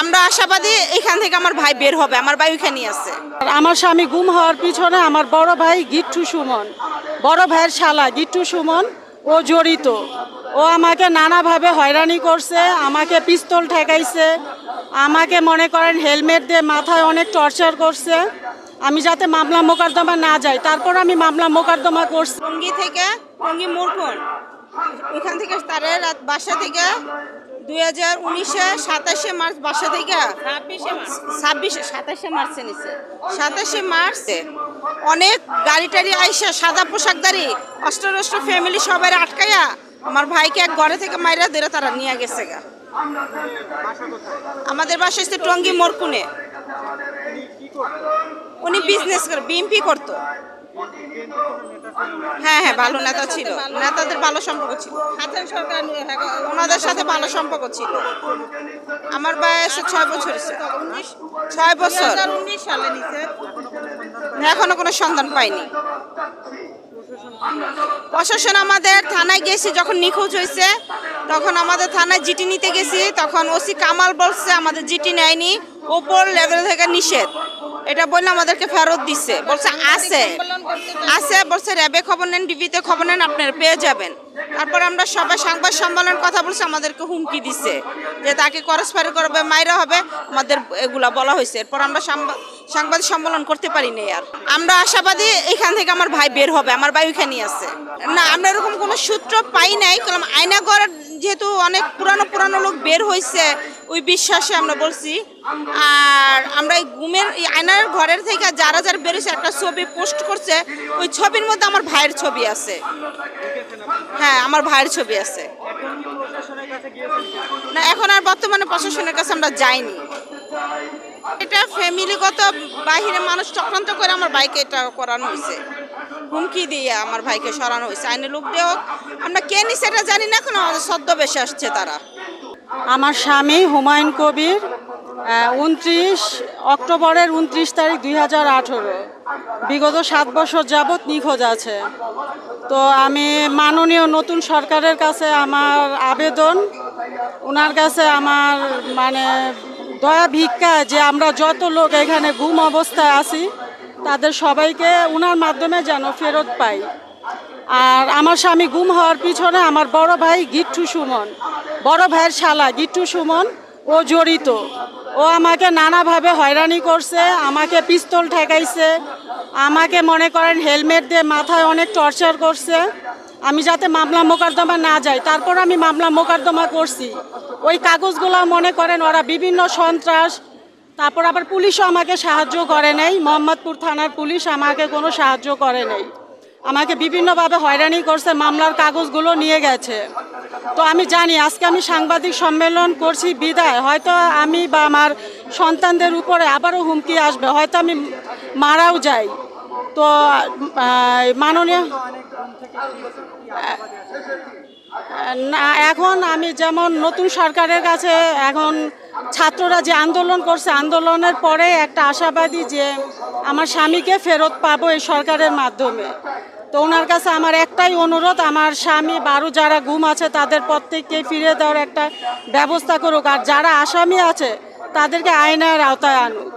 আমরা আশাবাদী এখান থেকে আমার ভাই বের হবে আমার ভাই ওইখানেই আছে। আর আমার স্বামী গুম হওয়ার পিছনে আমার বড় ভাই গিট্টু সুমন। বড় ভাইয়ের শালা গিট্টু সুমন ও জড়িত। ও আমাকে নানাভাবে হয়রানি করছে আমাকে পিস্তল ঠেকাইছে আমাকে মনে করেন হেলমেট দিয়ে মাথায় অনেক টর্চার করছে। আমি যাতে মামলা মোকদ্দমা না যাই তারপর আমি মামলা মোকদ্দমা করছি। টঙ্গি থেকে টঙ্গি ওইখান থেকে তারে রাত বাসা থেকে দুই হাজার উনিশে সাতাশে মার্চ বাসা থেকে ছাব্বিশে সাতাশে মার্চে নিছে। সাতাশে মার্চে অনেক গাড়ি টাড়ি আইসা সাদা পোশাকদারি অষ্টরষ্ট ফ্যামিলি সবাই আটকাইয়া আমার ভাইকে এক ঘরে থেকে মাইরা ধরে তারা নিয়ে গেছে গা। আমাদের বাসা হচ্ছে টঙ্গি মোরকুনে উনি বিজনেস করে বিএমপি করতো। হ্যাঁ হ্যাঁ ভালো নেতা ছিল। নেতাদের ভালো সম্পর্ক ছিল। হাসান সরকার ওনাদের সাথে ভালো সম্পর্ক ছিল। আমার বয়স ছয় বছর ছয় বছর। সালে এখনও কোনো সন্ধান পাইনি। প্রশাসন আমাদের থানায় গেছি যখন নিখোঁজ হয়েছে তখন আমাদের থানায় জিটি নিতে গেছি তখন ওসি কামাল বলছে আমাদের জিটি নেয়নি ওপর লেভেল থেকে নিষেধ। এটা বললে আমাদেরকে ফেরত দিচ্ছে বলছে আছে আছে বলছে র্যাবে খবর নেন ডিবিতে খবর নেন আপনারা পেয়ে যাবেন। তারপর আমরা সবাই সংবাদ সম্মেলন কথা বলছি আমাদেরকে হুমকি দিছে যে তাকে করসফারি করবে মাইরা হবে আমাদের এগুলা বলা হয়েছে। এরপর আমরা সাংবা- সাংবাদিক সম্মেলন করতে পারিনি আর। আমরা আশাবাদী এখান থেকে আমার ভাই বের হবে আমার ভাই ওইখানেই আছে। না আমরা এরকম কোনো সূত্র পাই নাই কারণ আয়নাগর যেহেতু অনেক পুরানো পুরানো লোক বের হয়েছে ওই বিশ্বাসে আমরা বলছি। আর আমরা এই ঘুমের, এই আয়নার ঘরের থেকে যারা যারা বেরোছে একটা ছবি পোস্ট করছে, ওই ছবির মধ্যে আমার ভাইয়ের ছবি আছে। হ্যাঁ আমার ভাইয়ের ছবি আছে। না, এখন আর বর্তমানে প্রশাসনের কাছে আমরা যাইনি। এটা ফ্যামিলিগত বাহিরে মানুষ চক্রান্ত করে আমার ভাইকে এটা করানো হয়েছে। হুমকি দিয়ে আমার ভাইকে সরানো হয়েছে। আইনের লোক দিয়ে হোক আমরা কে নিছে এটা জানি না, এখন আমাদের ছদ্মবেশে আসছে তারা। আমার স্বামী হুমায়ুন কবির উনত্রিশ অক্টোবরের উনত্রিশ তারিখ দুই হাজার আঠেরো। বিগত সাত বছর যাবৎ নিখোঁজ আছে। তো আমি মাননীয় নতুন সরকারের কাছে আমার আবেদন ওনার কাছে আমার মানে দয়া ভিক্ষা যে আমরা যত লোক এখানে গুম অবস্থায় আছি, তাদের সবাইকে ওনার মাধ্যমে যেন ফেরত পাই। আর আমার স্বামী গুম হওয়ার পিছনে আমার বড় ভাই গিট্টু সুমন, বড় ভাইয়ের শালা গিট্টু সুমন ও জড়িত। ও আমাকে নানাভাবে হয়রানি করছে, আমাকে পিস্তল ঠেকাইছে, আমাকে মনে করেন হেলমেট দিয়ে মাথায় অনেক টর্চার করছে। আমি যাতে মামলা মোকদ্দমা না যাই, তারপর আমি মামলা মোকদ্দমা করছি। ওই কাগজগুলো মনে করেন ওরা বিভিন্ন সন্ত্রাস, তারপর আবার পুলিশও আমাকে সাহায্য করে নাই, মোহাম্মদপুর থানার পুলিশ আমাকে কোনো সাহায্য করে নাই। আমাকে বিভিন্নভাবে হয়রানি করছে, মামলার কাগজগুলো নিয়ে গেছে। তো আমি জানি, আজকে আমি সাংবাদিক সম্মেলন করছি, বিদায়। হয়তো আমি বা আমার সন্তানদের উপরে আবারও হুমকি আসবে, হয়তো আমি মারাও যাই। তো মাননীয়, না, এখন আমি যেমন নতুন সরকারের কাছে এখন ছাত্ররা যে আন্দোলন করছে, আন্দোলনের পরে একটা আশাবাদী যে আমার স্বামীকে ফেরত পাবো এই সরকারের মাধ্যমে। তো ওনার কাছে আমার একটাই অনুরোধ, আমার স্বামী বারো যারা ঘুম আছে তাদের প্রত্যেককে ফিরে দেওয়ার একটা ব্যবস্থা করুক। আর যারা আসামি আছে, তাদেরকে আয়নার আওতায় আনুক।